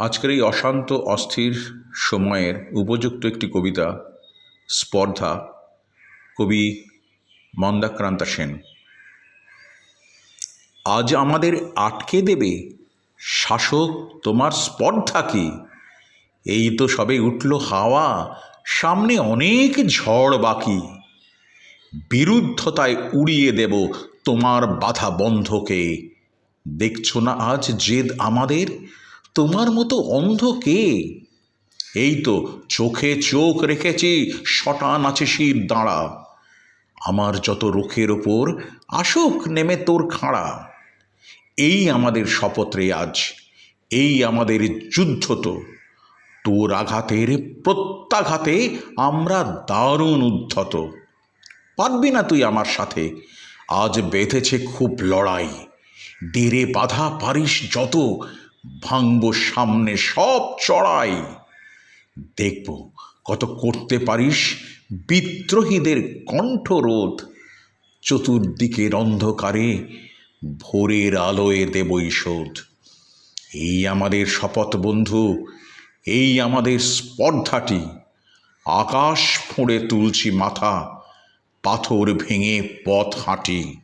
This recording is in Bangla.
আজকের এই অশান্ত, অস্থির সময়ের উপযুক্ত একটি কবিতা, স্পর্ধা, কবি মন্দাক্রান্তা সেন। আজ আমাদের আটকে দেবে, শাসক তোমার স্পর্ধা কি? এই তো সবে উঠল হাওয়া, সামনে অনেক ঝড় বাকি। বিরুদ্ধতায় উড়িয়ে দেব তোমার বাধা বন্ধকে। দেখছ না আজ জেদ আমাদের? তোমার মতো অন্ধ কে? এই তো চোখে চোখ রেখেছি, শটান আছে শির দাঁড়া। আমার যত রুখের ওপর, আসুক নেমে তোর খাঁড়া। এই আমাদের শপথ রে আজ, এই আমাদের যুদ্ধ তো। তোর আঘাতের প্রত্যাঘাতে আমরা দারুণ উদ্ধত। পারবি না তুই আমার সাথে, আজ বেঁধেছে খুব লড়াই। ডেরে বাধা পারিস যত ভাঙব সামনে সব চড়াই। দেখব কত করতে পারিস বিদ্রোহীদের কণ্ঠরোধ। চতুর্দিকের অন্ধকারে ভোরের আলোয় দেবই শোধ। এই আমাদের শপথ বন্ধু, এই আমাদের স্পর্ধাটি। আকাশ ফুঁড়ে তুলছি মাথা, পাথর ভেঙে পথ হাঁটি।